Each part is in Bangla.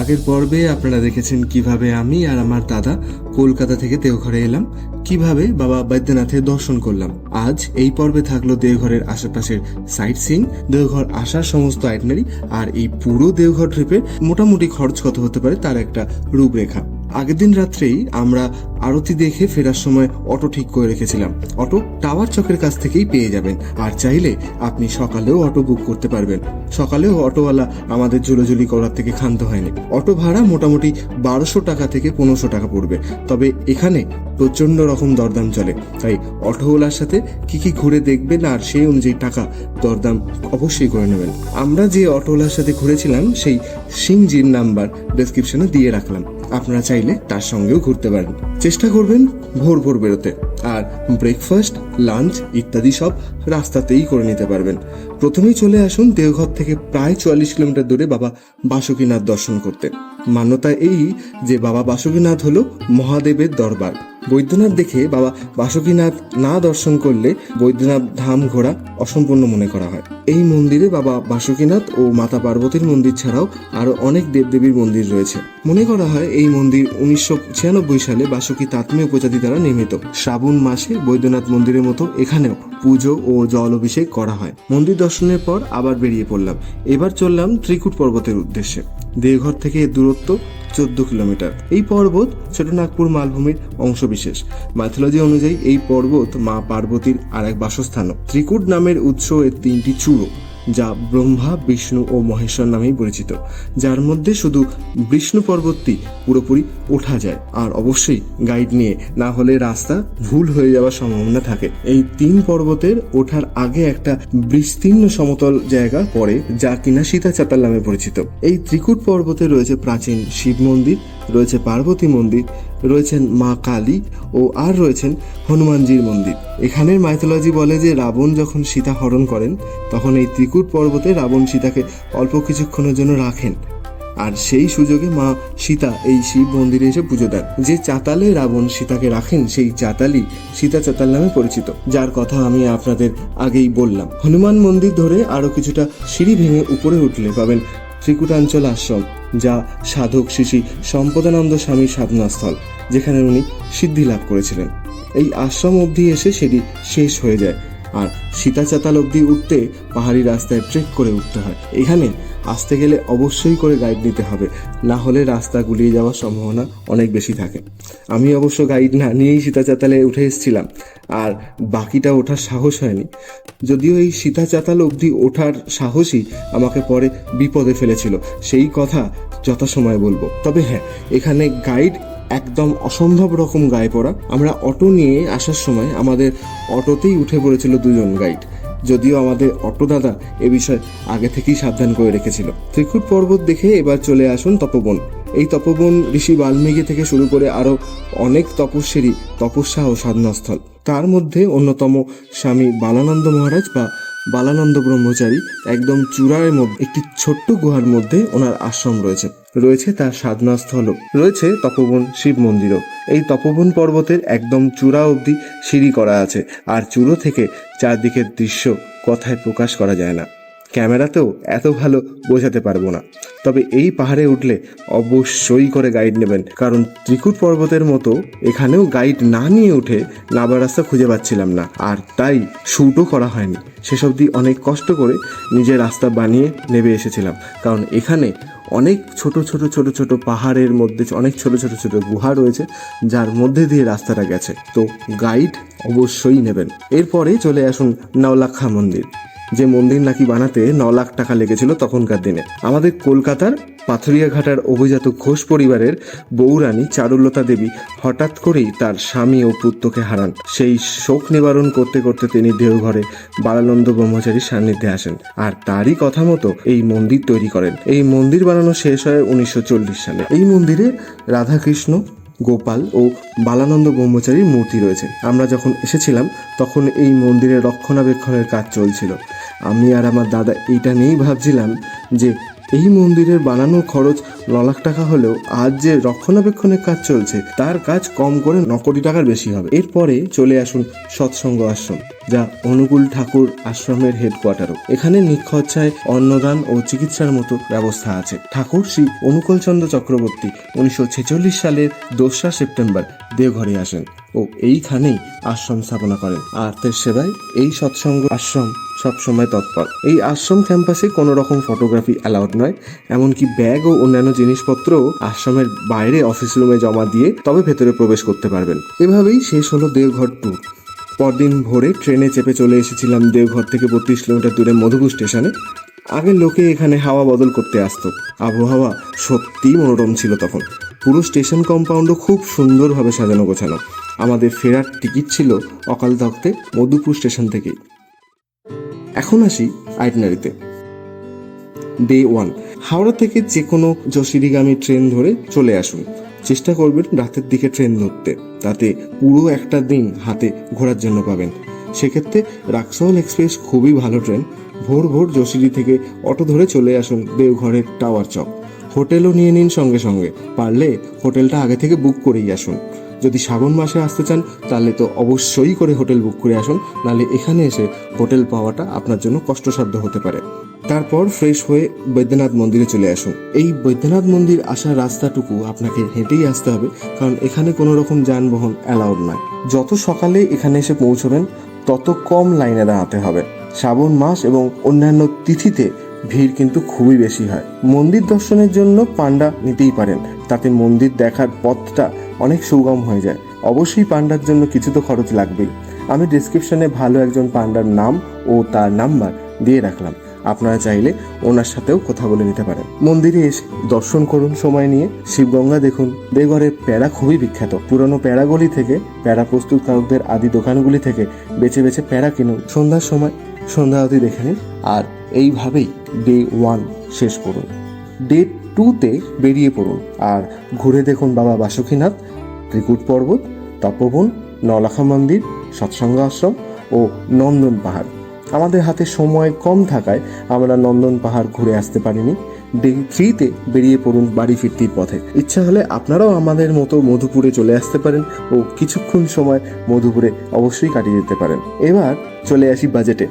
আগের পর্বে আপনারা দেখেছেন কীভাবে আমি আর আমার দাদা কলকাতা থেকে দেওঘরে এলাম, কীভাবে বাবা বৈদ্যনাথের দর্শন করলাম। আজ এই পর্বে থাকল দেওঘরের আশেপাশের সাইট সিং দেওঘর আসার সমস্ত আইটনারি আর এই পুরো দেওঘর ট্রিপে মোটামুটি খরচ কত হতে পারে তার একটা রূপরেখা। আগের দিন রাত্রেই আমরা আরতি দেখে ফেরার সময় অটো ঠিক করে রেখেছিলাম। অটো টাওয়ার চকের কাছ থেকেই পেয়ে যাবেন। আর চাইলে আপনি সকালেও অটো বুক করতে পারবেন। সকালেও অটোওয়ালা আমাদের জুলোজুলি করার থেকে ক্ষান্ত হয়নি। অটো ভাড়া মোটামুটি বারোশো টাকা থেকে পনেরোশো টাকা পড়বে। তবে এখানে প্রচণ্ড রকম দরদাম চলে। তাই অটোওয়ালার সাথে কি কি ঘুরে দেখবেন আর সেই অনুযায়ী টাকা দরদাম অবশ্যই করে নেবেন। আমরা যে অটোওয়ালার সাথে ঘুরেছিলাম, সেই সিংজির নাম্বার ডেসক্রিপশনে দিয়ে রাখলাম। আপনারা চাইলে তার সঙ্গেও ঘুরতে পারেন। চেষ্টা করবেন ভোর ভোর বেরোতে। আর ব্রেকফাস্ট লাঞ্চ ইত্যাদি সব রাস্তাতেই করে নিতে পারবেন। প্রথমেই চলে আসুন দেওঘর থেকে প্রায় চুয়াল্লিশ কিলোমিটার দূরে বাবা বাসুকীনাথ দর্শন করতে। মান্যতা এই যে বাবা বাসুকীনাথ হলো মহাদেবের দরবার। বৈদ্যনাথ দেখে বাবা বাসুকীনাথ না দর্শন করলে বৈদ্যনাথ ধাম ঘোরা অসম্পূর্ণ মনে করা হয়। এই মন্দিরে বাবা বাসুকীনাথ ও মাতা পার্বতীর মন্দির ছাড়াও আরও অনেক দেবদেবীর মন্দির রয়েছে। মনে করা হয় এই মন্দির উনিশশো ছিয়ানব্বই সালে বাসুকী তাত্মীয় উপজাতি দ্বারা নির্মিত। শ্রাবণ মাসে বৈদ্যনাথ মন্দিরের মতো এখানেও পুজো ও জল অভিষেক করা হয়। মন্দির দর্শনের পর আবার বেরিয়ে পড়লাম। এবার চললাম ত্রিকুট পর্বতের উদ্দেশ্যে। দেওঘর থেকে এর দূরত্ব চোদ্দ কিলোমিটার। এই পর্বত ছোটনাগপুর মালভূমির অংশবিশেষ। মাইথোলজি অনুযায়ী এই পর্বত মা পার্বতীর আর এক বাসস্থান ত্রিকুট নামের উৎস এর তিনটি চূড়ো। যা ব্রহ্মা, বিষ্ণু ও মহেশ্বর নামেই পরিচিত। যার মধ্যে শুধু বিষ্ণু পর্বতটি পুরোপুরি ওঠা যায়। আর অবশ্যই গাইড নিয়ে না হলে রাস্তা ভুল হয়ে যাওয়ার সম্ভাবনা থাকে। এই তিন পর্বতের ওঠার আগে একটা বিস্তীর্ণ সমতল জায়গা পড়ে, যা কিনা সীতা চাতাল নামে পরিচিত। এই ত্রিকুট পর্বতে রয়েছে প্রাচীন শিব মন্দির রয়েছে পার্বতী মন্দির, রয়েছেন মা কালী ও আর রয়েছেন হনুমানজির মন্দির। এখানের মাইথোলজি বলে যে রাবণ যখন সীতা হরণ করেন, তখন এই ত্রিকুট পর্বতে রাবণ সীতাকে অল্প কিছুক্ষণের জন্য রাখেন। আর সেই সুযোগে মা সীতা এই শিব মন্দিরে এসে পুজো দেন। যে চাতালে রাবণ সীতাকে রাখেন, সেই চাতালই সীতা চাতাল নামে পরিচিত। যার কথা আমি আপনাদের আগেই বললাম। হনুমান মন্দির ধরে আরও কিছুটা সিঁড়ি ভেঙে উপরে উঠলে পাবেন ত্রিকুটাঞ্চল আশ্রম যা সাধক শিশি সম্পদানন্দ স্বামীর সাধনাস্থল, যেখানে উনি সিদ্ধি লাভ করেছিলেন। এই আশ্রম অবধি এসে সেটি শেষ হয়ে যায়, আর সীতাচাতাল অবধি উঠতে পাহাড়ি রাস্তায় ট্রেক করে উঠতে হয়। এখানে আসতে গেলে অবশ্যই করে গাইড নিতে হবে। না হলে রাস্তা গুলিয়ে যাওয়ার সম্ভাবনা অনেক বেশি থাকে। আমি অবশ্য গাইড না নিয়েই সীতাচাতালে উঠে এসেছিলাম, আর বাকিটা ওঠার সাহস হয়নি। যদিও এই সীতাচাতাল অবধি ওঠার সাহসই আমাকে পরে বিপদে ফেলেছিল, সেই কথা যথাসময়ে বলব। তবে হ্যাঁ এখানে গাইড একদম অসম্ভব রকম গায়ে পড়া। আমরা অটো নিয়ে আসার সময় আমাদের অটোতেই উঠে পড়েছিল দুজন গাইড যদিও আমাদের অটোদাদা এ বিষয়ে আগে থেকেই সাবধান করে রেখেছিল। ত্রিকুট পর্বত দেখে এবার চলে আসুন তপবন। এই তপবন ঋষি বাল্মীকি থেকে শুরু করে আরও অনেক তপস্যেরই তপস্যা ও সাধনাস্থল। তার মধ্যে অন্যতম স্বামী বালানন্দ মহারাজ বা বালানন্দ ব্রহ্মচারী একদম চূড়ার মধ্যে একটি ছোট্ট গুহার মধ্যে ওনার আশ্রম রয়েছে। রয়েছে তার সাধনাস্থলও রয়েছে তপোবন শিব মন্দিরও। এই তপোবন পর্বতের একদম চূড়া অবধি সিঁড়ি করা আছে। আর চূড়ো থেকে চারদিকের দৃশ্য কথায় প্রকাশ করা যায় না। ক্যামেরাতেও এত ভালো বোঝাতে পারব না। তবে এই পাহাড়ে উঠলে অবশ্যই করে গাইড নেবেন। কারণ ত্রিকুট পর্বতের মতো এখানেও গাইড না নিয়ে উঠে নাবার রাস্তা খুঁজে পাচ্ছিলাম না। আর তাই শ্যুটও করা হয়নি। সেসব দিয়ে অনেক কষ্ট করে নিজের রাস্তা বানিয়ে নেমে এসেছিলাম। কারণ এখানে অনেক ছোট ছোট ছোট ছোট পাহাড়ের মধ্যে অনেক ছোট ছোট ছোট গুহা রয়েছে, যার মধ্যে দিয়ে রাস্তাটা গেছে। তো গাইড অবশ্যই নেবেন। এরপরে চলে আসুন নওলাখা মন্দির। যে মন্দির নাকি বানাতে ন লাখ টাকা লেগেছিল তখনকার দিনে। আমাদের কলকাতার পাথুরিয়াঘাটার অভিজাত ঘোষ পরিবারের বৌরানী চারুলতা দেবী হঠাৎ করেই তার স্বামী ও পুত্রকে হারান। সেই শোক নিবারণ করতে করতে তিনি দেওঘরে বালানন্দ ব্রহ্মচারীর সান্নিধ্যে আসেন আর তারই কথা মতো এই মন্দির তৈরি করেন। এই মন্দির বানানো শেষ হয় উনিশশো চল্লিশ সালে। এই মন্দিরে রাধাকৃষ্ণ গোপাল ও বালানন্দ ব্রহ্মচারীর মূর্তি রয়েছে। আমরা যখন এসেছিলাম, তখন এই মন্দিরের রক্ষণাবেক্ষণের কাজ চলছিল। আমি আর আমার দাদা এইটা নিয়েই ভাবছিলাম যে এই মন্দিরের বানানোর খরচ ন লাখ টাকা হলেও আজ যে রক্ষণাবেক্ষণের কাজ চলছে, তার কাজ কম করে ন কোটি টাকার বেশি হবে। এরপরে চলে আসুন সৎসঙ্গ আশ্রম, যা অনুকূল ঠাকুর আশ্রমের হেডকোয়ার্টারও এখানে নিখরচায় অন্নদান ও চিকিৎসার মতো ব্যবস্থা আছে। ঠাকুর শ্রী অনুকূলচন্দ্র চক্রবর্তী উনিশশো ছেচল্লিশ সালের দোসরা সেপ্টেম্বর দেওঘরে আসেন। ও এইখানেই আশ্রম স্থাপনা করেন। আর্তের সেবায় এই সৎসঙ্গ আশ্রম সবসময় তৎপর। এই আশ্রম ক্যাম্পাসে কোনো রকম ফটোগ্রাফি অ্যালাউড নয়, এমনকি ব্যাগ ও অন্যান্য জিনিসপত্রও আশ্রমের বাইরে অফিস রুমে জমা দিয়ে তবে ভেতরে প্রবেশ করতে পারবেন। এভাবেই শেষ হলো দেওঘর ট্যুর পরদিন ভোরে ট্রেনে চেপে চলে এসেছিলাম দেওঘর থেকে বত্রিশ কিলোমিটার দূরে মধুপুর স্টেশনে। আগে লোকে এখানে হাওয়া বদল করতে আসতো। আবহাওয়া সত্যিই মনোরম ছিল তখন। পুরো স্টেশন কম্পাউন্ডও খুব সুন্দরভাবে সাজানো গোছানো। আমাদের ফেরার টিকিট ছিল অকাল তক্তে মধুপুর স্টেশন থেকেই এখন আসি আইটনারিতে। ডে ওয়ান হাওড়া থেকে যে কোনো যশিরিগামী ট্রেন ধরে চলে আসুন। চেষ্টা করবেন রাতের দিকে ট্রেন ধরতে, তাতে পুরো একটা দিন হাতে ঘোরার জন্য পাবেন। সেক্ষেত্রে রাক্সহল এক্সপ্রেস খুবই ভালো ট্রেন। ভোর ভোর যশিরি থেকে অটো ধরে চলে আসুন দেওঘরের টাওয়ার চক। হোটেলও নিয়ে নিন সঙ্গে সঙ্গে। পারলে হোটেলটা আগে থেকে বুক করেই আসুন। যদি শ্রাবণ মাসে আসতে চান, তাহলে তো অবশ্যই করে হোটেল বুক করে আসুন। নাহলে এখানে এসে হোটেল পাওয়াটা আপনার জন্য কষ্টসাধ্য হতে পারে। তারপর ফ্রেশ হয়ে বৈদ্যনাথ মন্দিরে চলে আসুন। এই বৈদ্যনাথ মন্দির আসার রাস্তাটুকু আপনাকে হেঁটেই আসতে হবে, কারণ এখানে কোনো রকম যানবাহন অ্যালাউড নয়। যত সকালে এখানে এসে পৌঁছবেন, তত কম লাইনে দাঁড়াতে হবে। শ্রাবণ মাস এবং অন্যান্য তিথিতে ভিড় কিন্তু খুবই বেশি হয়। মন্দির দর্শনের জন্য পান্ডা নিতেই পারেন। তাতে মন্দির দেখার পথটা অনেক সুগম হয়ে যায়। অবশ্যই পান্ডার জন্য কিছু তো খরচ লাগবেই। আমি ডিসক্রিপশনে ভালো একজন পান্ডার নাম ও তার নাম্বার দিয়ে রাখলাম। আপনারা চাইলে ওনার সাথেও কথা বলে নিতে পারেন। মন্দিরে এসে দর্শন করুন সময় নিয়ে। শিবগঙ্গা দেখুন। দেওঘরের প্যাড়া খুবই বিখ্যাত। পুরনো প্যাড়াগুলি থেকে প্যাড়া প্রস্তুতকারকদের আদি দোকানগুলি থেকে বেছে বেছে প্যাড়া কিনুন। সন্ধ্যার সময় সন্ধ্যা আরতি দেখে নিন। আর এইভাবেই ডে ওয়ান শেষ করুন ডে টুতে বেরিয়ে পড়ুন। আর ঘুরে দেখুন বাবা বাসুকীনাথ, ত্রিকুট পর্বত, তপবন নলাখা মন্দির, সৎসঙ্গ আশ্রম ও নন্দন পাহাড়। আমাদের হাতে সময় কম থাকায় আমরা নন্দন পাহাড় ঘুরে আসতে পারিনি। ডে থ্রিতে বেরিয়ে পড়ুন বাড়ি ফিরতির পথে। ইচ্ছা হলে আপনারাও আমাদের মতো মধুপুরে চলে আসতে পারেন ও কিছুক্ষণ সময় মধুপুরে অবশ্যই কাটিয়ে যেতে পারেন। এবার চলে আসি বাজেটে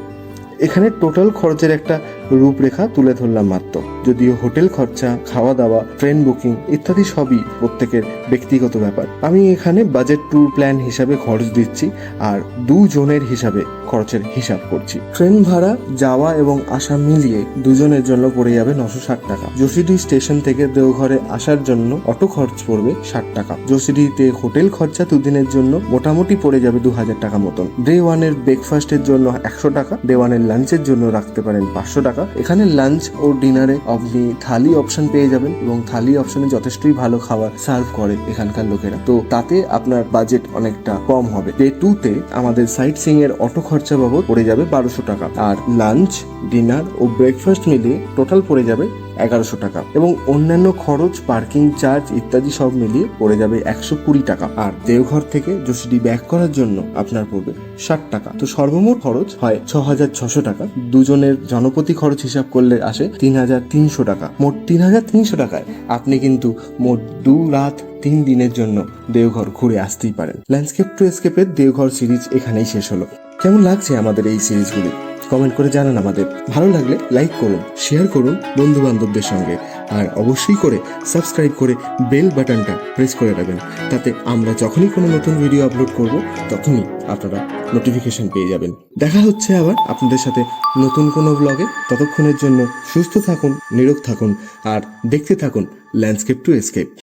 এখানে টোটাল খরচের একটা রূপরেখা তুলে ধরলাম মাত্র। যদিও হোটেল খরচা খাওয়া দাওয়া ট্রেন বুকিং ইত্যাদি সবই প্রত্যেকের ব্যক্তিগত ব্যাপার। আমি এখানে বাজেট ট্যুর প্ল্যান হিসাবে খরচ দিচ্ছি আর দুজনের হিসাবে খরচের হিসাব করছি। ট্রেন ভাড়া, যাওয়া এবং আসা মিলিয়ে দুজনের জন্য পড়ে যাবে নশো ষাট টাকা। যোশীডি স্টেশন থেকে দেওঘরে আসার জন্য অটো খরচ পড়বে ষাট টাকা। যোশীডিতে হোটেল খরচা দুদিনের জন্য মোটামুটি পড়ে যাবে দু হাজার টাকা মতন। ডে ওয়ানের ব্রেকফাস্টের জন্য একশো টাকা, ডে ওয়ানের লাঞ্চের জন্য রাখতে পারেন পাঁচশো টাকা। এখানে লাঞ্চ ও ডিনারে আপনি থালি অপশন পেয়ে যাবেন এবং থালি অপশনে যথেষ্টই ভালো খাবার সার্ভ করে এখানকার লোকেরা। তো তাতে আপনার বাজেট অনেকটা কম হবে। ডে টু তে আমাদের সাইট সিং এর অটো খরচা বাবদ পড়ে যাবে বারোশো টাকা। আর লাঞ্চ ডিনার ও ব্রেকফাস্ট মিলিয়ে টোটাল পড়ে যাবে এগারোশো টাকা। এবং অন্যান্য খরচ, পার্কিং চার্জ ইত্যাদি সব মিলিয়ে পড়ে যাবে একশো কুড়ি টাকা। আর দেওঘর থেকে যোশীডি ব্যাক করার জন্য আপনার পড়বে ষাট টাকা। তো সর্বমোট খরচ হয় ছ হাজার ছশো টাকা। দুজনের জনপ্রতি খরচ হিসাব করলে আসে তিন হাজার তিনশো টাকা। মোট তিন হাজার তিনশো টাকায় আপনি কিন্তু মোট দু রাত তিন দিনের জন্য দেওঘর ঘুরে আসতেই পারেন। ল্যান্ডস্কেপ টু এসকেপের দেওঘর সিরিজ এখানেই শেষ হলো। কেমন লাগছে আমাদের এই সিরিজগুলি? কমেন্ট করে জানান আমাদের। ভালো লাগলে লাইক করুন শেয়ার করুন বন্ধু বান্ধবদের সঙ্গে। আর অবশ্যই করে সাবস্ক্রাইব করে বেল বাটনটা প্রেস করে রাখবেন। তাতে আমরা যখনই কোনো নতুন ভিডিও আপলোড করব, তখনই আপনারা নোটিফিকেশন পেয়ে যাবেন। দেখা হচ্ছে আবার আপনাদের সাথে নতুন কোনো ব্লগে ততক্ষণের জন্য সুস্থ থাকুন, নিরোগ থাকুন, আর দেখতে থাকুন ল্যান্ডস্কেপ টু এসকেপ